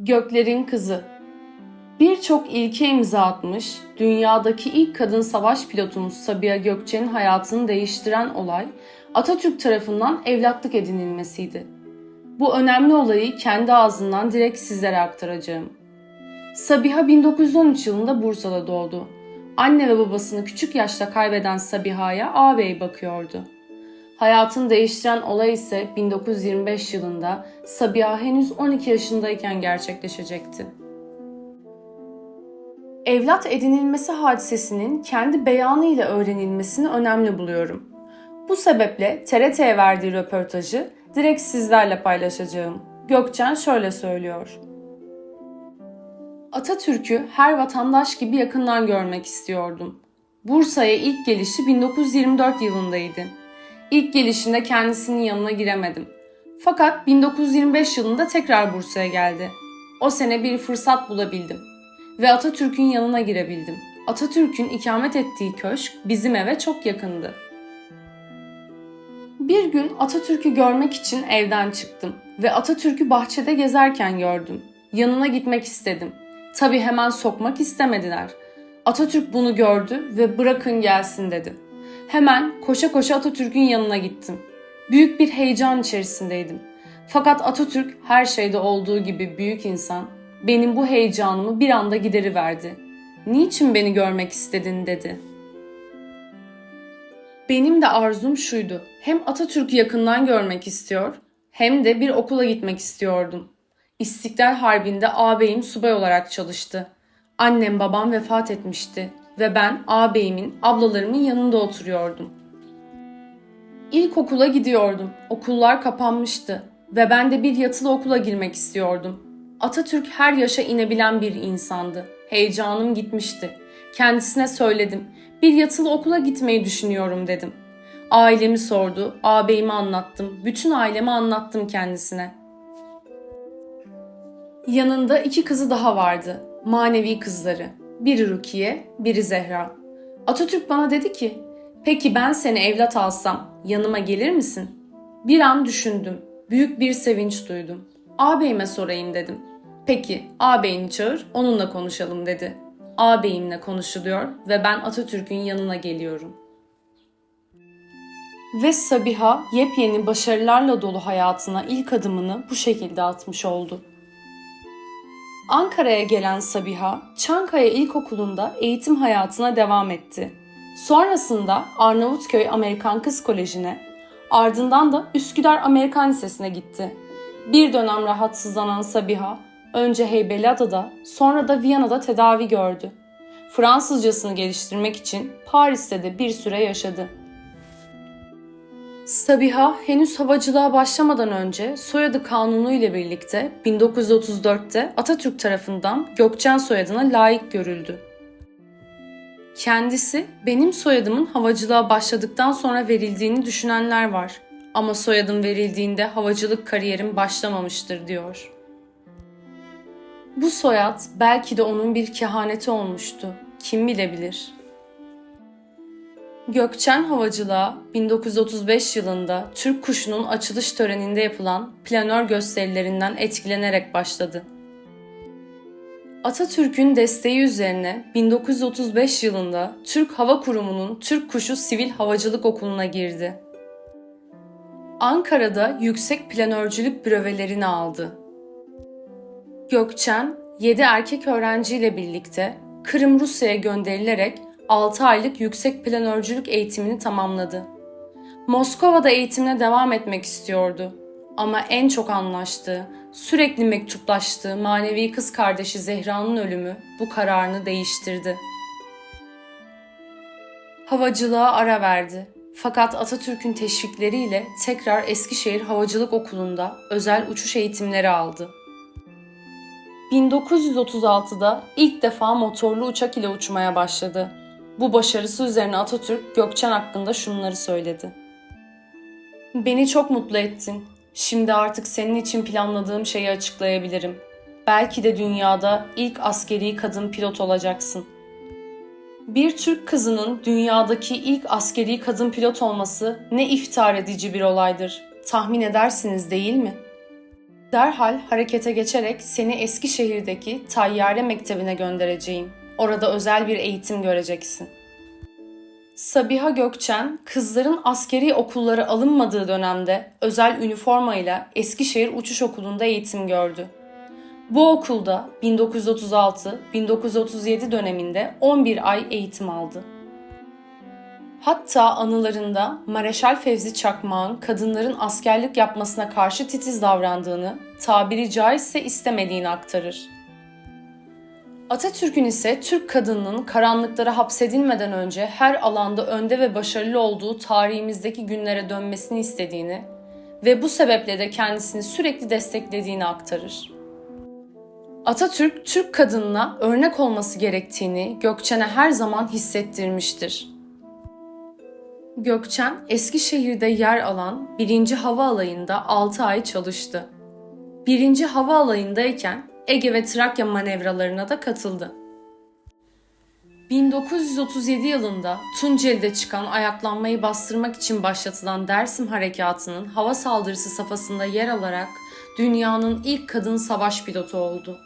Göklerin Kızı Birçok ilke imza atmış, dünyadaki ilk kadın savaş pilotumuz Sabiha Gökçen'in hayatını değiştiren olay Atatürk tarafından evlatlık edinilmesiydi. Bu önemli olayı kendi ağzından direkt sizlere aktaracağım. Sabiha 1913 yılında Bursa'da doğdu. Anne ve babasını küçük yaşta kaybeden Sabiha'ya ağabey bakıyordu. Hayatını değiştiren olay ise 1925 yılında Sabiha henüz 12 yaşındayken gerçekleşecekti. Evlat edinilmesi hadisesinin kendi beyanı ile öğrenilmesini önemli buluyorum. Bu sebeple TRT'ye verdiği röportajı direkt sizlerle paylaşacağım. Gökçen şöyle söylüyor. Atatürk'ü her vatandaş gibi yakından görmek istiyordum. Bursa'ya ilk gelişi 1924 yılındaydı. İlk gelişinde kendisinin yanına giremedim. Fakat 1925 yılında tekrar Bursa'ya geldi. O sene bir fırsat bulabildim ve Atatürk'ün yanına girebildim. Atatürk'ün ikamet ettiği köşk bizim eve çok yakındı. Bir gün Atatürk'ü görmek için evden çıktım ve Atatürk'ü bahçede gezerken gördüm. Yanına gitmek istedim. Tabi hemen sokmak istemediler. Atatürk bunu gördü ve bırakın gelsin dedi. Hemen koşa koşa Atatürk'ün yanına gittim. Büyük bir heyecan içerisindeydim. Fakat Atatürk her şeyde olduğu gibi büyük insan benim bu heyecanımı bir anda gideriverdi. Niçin beni görmek istedin dedi. Benim de arzum şuydu. Hem Atatürk'ü yakından görmek istiyor hem de bir okula gitmek istiyordum. İstiklal Harbi'nde ağabeyim subay olarak çalıştı. Annem babam vefat etmişti ve ben ağabeyimin, ablalarımın yanında oturuyordum. İlkokula gidiyordum. Okullar kapanmıştı ve ben de bir yatılı okula girmek istiyordum. Atatürk her yaşa inebilen bir insandı. Heyecanım gitmişti. Kendisine söyledim. Bir yatılı okula gitmeyi düşünüyorum dedim. Ailemi sordu, ağabeyimi anlattım, bütün ailemi anlattım kendisine. Yanında iki kızı daha vardı, manevi kızları. Biri Rukiye, biri Zehra. Atatürk bana dedi ki, peki ben seni evlat alsam yanıma gelir misin? Bir an düşündüm, büyük bir sevinç duydum. Ağabeyime sorayım dedim. Peki ağabeyini çağır onunla konuşalım dedi. Ağabeyimle konuşuluyor ve ben Atatürk'ün yanına geliyorum. Ve Sabiha yepyeni başarılarla dolu hayatına ilk adımını bu şekilde atmış oldu. Ankara'ya gelen Sabiha, Çankaya İlkokulu'nda eğitim hayatına devam etti. Sonrasında Arnavutköy Amerikan Kız Koleji'ne, ardından da Üsküdar Amerikan Lisesi'ne gitti. Bir dönem rahatsızlanan Sabiha, önce Heybeliada'da, sonra da Viyana'da tedavi gördü. Fransızcasını geliştirmek için Paris'te de bir süre yaşadı. Sabiha henüz havacılığa başlamadan önce soyadı kanunu ile birlikte 1934'te Atatürk tarafından Gökçen soyadına layık görüldü. Kendisi benim soyadımın havacılığa başladıktan sonra verildiğini düşünenler var ama soyadım verildiğinde havacılık kariyerim başlamamıştır diyor. Bu soyad belki de onun bir kehaneti olmuştu. Kim bilebilir? Gökçen Havacılığa 1935 yılında Türk kuşunun açılış töreninde yapılan planör gösterilerinden etkilenerek başladı. Atatürk'ün desteği üzerine 1935 yılında Türk Hava Kurumu'nun Türk Kuşu Sivil Havacılık Okulu'na girdi. Ankara'da yüksek planörcülük brevelerini aldı. Gökçen 7 erkek öğrenciyle birlikte Kırım Rusya'ya gönderilerek 6 aylık yüksek planörcülük eğitimini tamamladı. Moskova'da eğitimine devam etmek istiyordu. Ama en çok anlaştığı, sürekli mektuplaştığı manevi kız kardeşi Zehra'nın ölümü bu kararını değiştirdi. Havacılığa ara verdi. Fakat Atatürk'ün teşvikleriyle tekrar Eskişehir Havacılık Okulu'nda özel uçuş eğitimleri aldı. 1936'da ilk defa motorlu uçak ile uçmaya başladı. Bu başarısı üzerine Atatürk Gökçen hakkında şunları söyledi. Beni çok mutlu ettin. Şimdi artık senin için planladığım şeyi açıklayabilirim. Belki de dünyada ilk askeri kadın pilot olacaksın. Bir Türk kızının dünyadaki ilk askeri kadın pilot olması ne iftihar edici bir olaydır. Tahmin edersiniz değil mi?'' Derhal harekete geçerek seni Eskişehir'deki Tayyare Mektebi'ne göndereceğim. Orada özel bir eğitim göreceksin. Sabiha Gökçen, kızların askeri okullara alınmadığı dönemde özel üniformayla Eskişehir Uçuş Okulu'nda eğitim gördü. Bu okulda 1936-1937 döneminde 11 ay eğitim aldı. Hatta anılarında Mareşal Fevzi Çakmak'ın kadınların askerlik yapmasına karşı titiz davrandığını, tabiri caizse istemediğini aktarır. Atatürk'ün ise Türk kadınının karanlıklara hapsedilmeden önce her alanda önde ve başarılı olduğu tarihimizdeki günlere dönmesini istediğini ve bu sebeple de kendisini sürekli desteklediğini aktarır. Atatürk, Türk kadınına örnek olması gerektiğini Gökçen'e her zaman hissettirmiştir. Gökçen, Eskişehir'de yer alan 1. Hava Alayı'nda 6 ay çalıştı. 1. Hava Alayı'ndayken Ege ve Trakya manevralarına da katıldı. 1937 yılında Tunceli'de çıkan ayaklanmayı bastırmak için başlatılan Dersim Harekatı'nın hava saldırısı safhasında yer alarak dünyanın ilk kadın savaş pilotu oldu.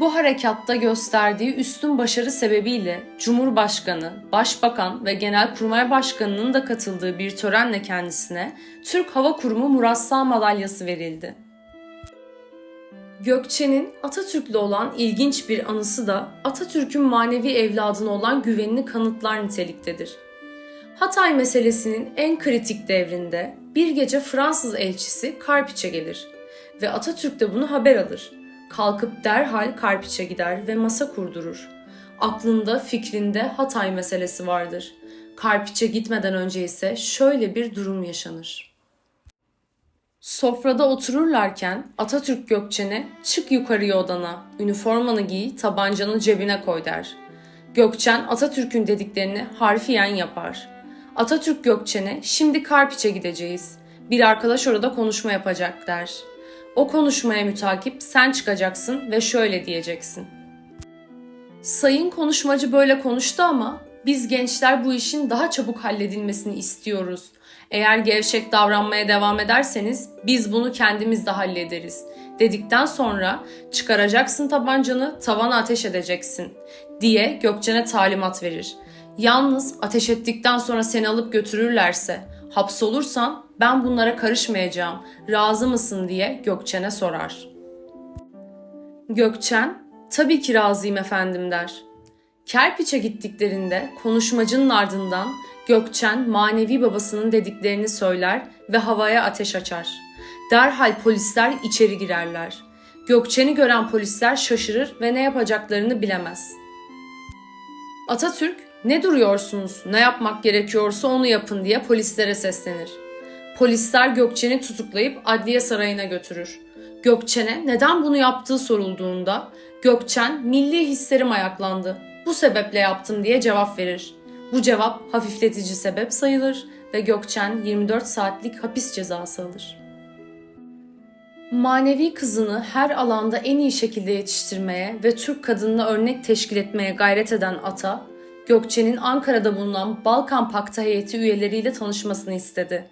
Bu harekatta gösterdiği üstün başarı sebebiyle Cumhurbaşkanı, Başbakan ve Genelkurmay Başkanı'nın da katıldığı bir törenle kendisine Türk Hava Kurumu Murassa Madalyası verildi. Gökçe'nin Atatürk'le olan ilginç bir anısı da Atatürk'ün manevi evladına olan güvenini kanıtlar niteliktedir. Hatay meselesinin en kritik devrinde bir gece Fransız elçisi Karpiç'e gelir ve Atatürk de bunu haber alır. Kalkıp derhal Karpiç'e gider ve masa kurdurur. Aklında, fikrinde Hatay meselesi vardır. Karpiç'e gitmeden önce ise şöyle bir durum yaşanır. Sofrada otururlarken Atatürk Gökçen'e çık yukarıya odana, üniformanı giy, tabancanı cebine koy der. Gökçen Atatürk'ün dediklerini harfiyen yapar. Atatürk Gökçen'e şimdi Karpiç'e gideceğiz. Bir arkadaş orada konuşma yapacak der. O konuşmaya mütakip sen çıkacaksın ve şöyle diyeceksin. Sayın konuşmacı böyle konuştu ama biz gençler bu işin daha çabuk halledilmesini istiyoruz. Eğer gevşek davranmaya devam ederseniz biz bunu kendimiz de hallederiz. Dedikten sonra çıkaracaksın tabancanı tavana ateş edeceksin diye Gökçen'e talimat verir. Yalnız ateş ettikten sonra seni alıp götürürlerse hapsolursan ben bunlara karışmayacağım razı mısın diye Gökçen'e sorar. Gökçen tabii ki razıyım efendim der. Kerpiç'e gittiklerinde konuşmacının ardından Gökçen manevi babasının dediklerini söyler ve havaya ateş açar. Derhal polisler içeri girerler. Gökçen'i gören polisler şaşırır ve ne yapacaklarını bilemez. Atatürk ne duruyorsunuz, ne yapmak gerekiyorsa onu yapın diye polislere seslenir. Polisler Gökçen'i tutuklayıp adliye sarayına götürür. Gökçen'e neden bunu yaptığı sorulduğunda Gökçen milli hislerim ayaklandı. Bu sebeple yaptım diye cevap verir. Bu cevap hafifletici sebep sayılır ve Gökçen 24 saatlik hapis cezası alır. Manevi kızını her alanda en iyi şekilde yetiştirmeye ve Türk kadınına örnek teşkil etmeye gayret eden Ata, Gökçen'in Ankara'da bulunan Balkan Paktı heyeti üyeleriyle tanışmasını istedi.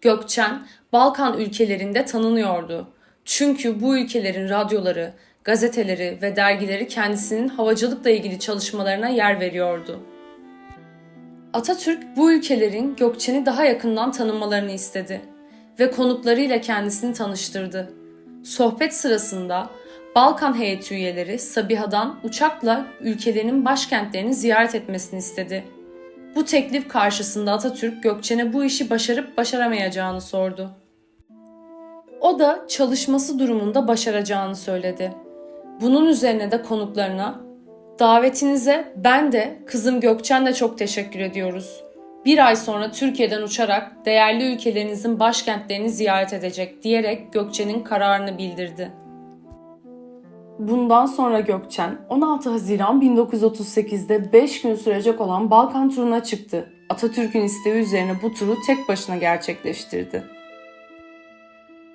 Gökçen, Balkan ülkelerinde tanınıyordu. Çünkü bu ülkelerin radyoları, gazeteleri ve dergileri kendisinin havacılıkla ilgili çalışmalarına yer veriyordu. Atatürk bu ülkelerin Gökçen'i daha yakından tanımalarını istedi ve konuklarıyla kendisini tanıştırdı. Sohbet sırasında Balkan heyeti üyeleri Sabiha'dan uçakla ülkelerinin başkentlerini ziyaret etmesini istedi. Bu teklif karşısında Atatürk Gökçen'e bu işi başarıp başaramayacağını sordu. O da çalışması durumunda başaracağını söyledi. Bunun üzerine de konuklarına davetinize ben de kızım Gökçen de çok teşekkür ediyoruz. Bir ay sonra Türkiye'den uçarak değerli ülkelerinizin başkentlerini ziyaret edecek diyerek Gökçen'in kararını bildirdi. Bundan sonra Gökçen 16 Haziran 1938'de 5 gün sürecek olan Balkan turuna çıktı. Atatürk'ün isteği üzerine bu turu tek başına gerçekleştirdi.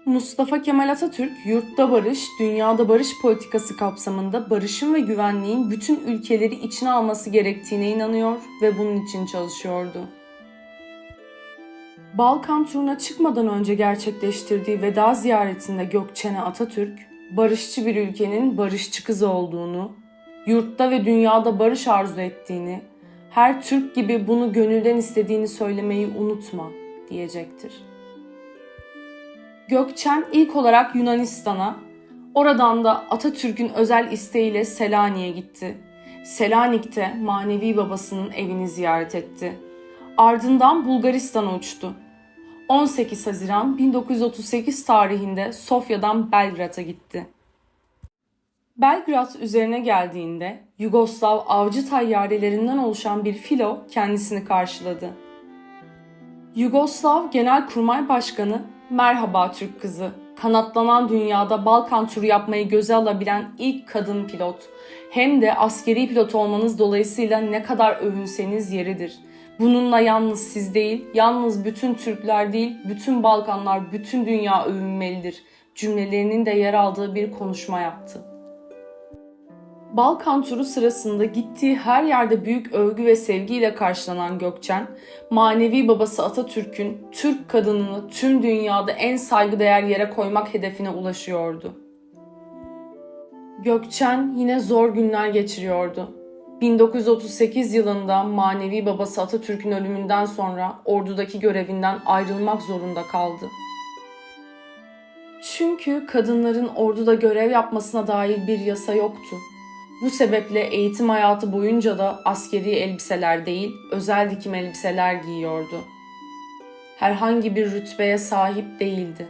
Mustafa Kemal Atatürk, yurtta barış, dünyada barış politikası kapsamında barışın ve güvenliğin bütün ülkeleri içine alması gerektiğine inanıyor ve bunun için çalışıyordu. Balkan turuna çıkmadan önce gerçekleştirdiği veda ziyaretinde Gökçen'e Atatürk, barışçı bir ülkenin barışçı kızı olduğunu, yurtta ve dünyada barış arzu ettiğini, her Türk gibi bunu gönülden istediğini söylemeyi unutma diyecektir. Gökçen ilk olarak Yunanistan'a, oradan da Atatürk'ün özel isteğiyle Selanik'e gitti. Selanik'te manevi babasının evini ziyaret etti. Ardından Bulgaristan'a uçtu. 18 Haziran 1938 tarihinde Sofya'dan Belgrad'a gitti. Belgrad üzerine geldiğinde Yugoslav avcı tayyarelerinden oluşan bir filo kendisini karşıladı. Yugoslav Genelkurmay Başkanı merhaba Türk kızı, kanatlanan dünyada Balkan turu yapmayı göze alabilen ilk kadın pilot. Hem de askeri pilot olmanız dolayısıyla ne kadar övünseniz yeridir. Bununla yalnız siz değil, yalnız bütün Türkler değil, bütün Balkanlar, bütün dünya övünmelidir. Cümlelerinin de yer aldığı bir konuşma yaptı. Balkan turu sırasında gittiği her yerde büyük övgü ve sevgiyle karşılanan Gökçen, manevi babası Atatürk'ün Türk kadınını tüm dünyada en saygıdeğer yere koymak hedefine ulaşıyordu. Gökçen yine zor günler geçiriyordu. 1938 yılında manevi babası Atatürk'ün ölümünden sonra ordudaki görevinden ayrılmak zorunda kaldı. Çünkü kadınların orduda görev yapmasına dair bir yasa yoktu. Bu sebeple eğitim hayatı boyunca da askeri elbiseler değil, özel dikim elbiseler giyiyordu. Herhangi bir rütbeye sahip değildi.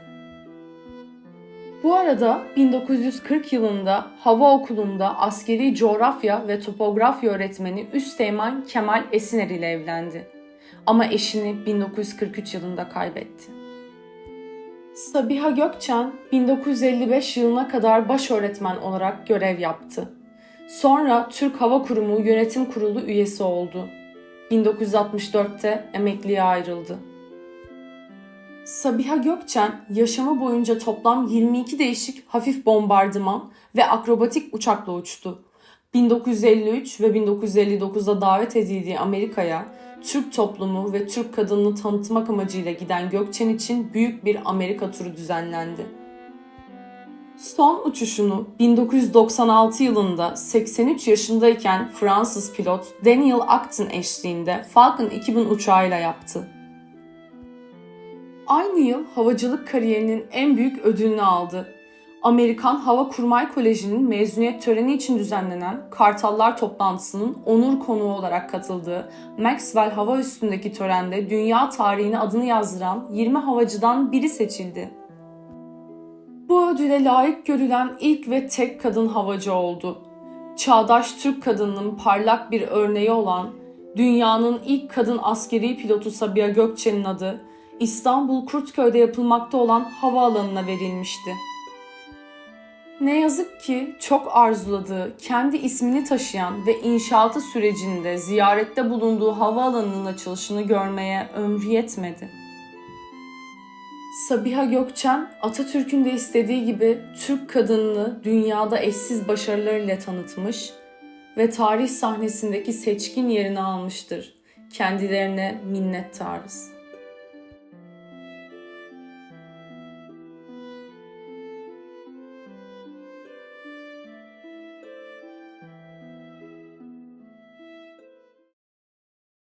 Bu arada 1940 yılında hava okulunda askeri coğrafya ve topografya öğretmeni Üsteğmen Kemal Esiner ile evlendi. Ama eşini 1943 yılında kaybetti. Sabiha Gökçen 1955 yılına kadar baş öğretmen olarak görev yaptı. Sonra Türk Hava Kurumu Yönetim Kurulu üyesi oldu. 1964'te emekliye ayrıldı. Sabiha Gökçen yaşamı boyunca toplam 22 değişik hafif bombardıman ve akrobatik uçakla uçtu. 1953 ve 1959'da davet edildiği Amerika'ya Türk toplumu ve Türk kadınını tanıtmak amacıyla giden Gökçen için büyük bir Amerika turu düzenlendi. Son uçuşunu 1996 yılında 83 yaşındayken Fransız pilot Daniel Acton eşliğinde Falcon 2000 uçağıyla yaptı. Aynı yıl havacılık kariyerinin en büyük ödülünü aldı. Amerikan Hava Kurmay Koleji'nin mezuniyet töreni için düzenlenen Kartallar toplantısının onur konuğu olarak katıldığı Maxwell Hava Üstündeki törende dünya tarihine adını yazdıran 20 havacıdan biri seçildi. Bu ödüle layık görülen ilk ve tek kadın havacı oldu. Çağdaş Türk kadınının parlak bir örneği olan dünyanın ilk kadın askeri pilotu Sabiha Gökçen'in adı İstanbul Kurtköy'de yapılmakta olan havaalanına verilmişti. Ne yazık ki çok arzuladığı, kendi ismini taşıyan ve inşaatı sürecinde ziyarette bulunduğu havaalanının açılışını görmeye ömrü yetmedi. Sabiha Gökçen, Atatürk'ün de istediği gibi Türk kadınını dünyada eşsiz başarılarıyla tanıtmış ve tarih sahnesindeki seçkin yerini almıştır. Kendilerine minnettarız.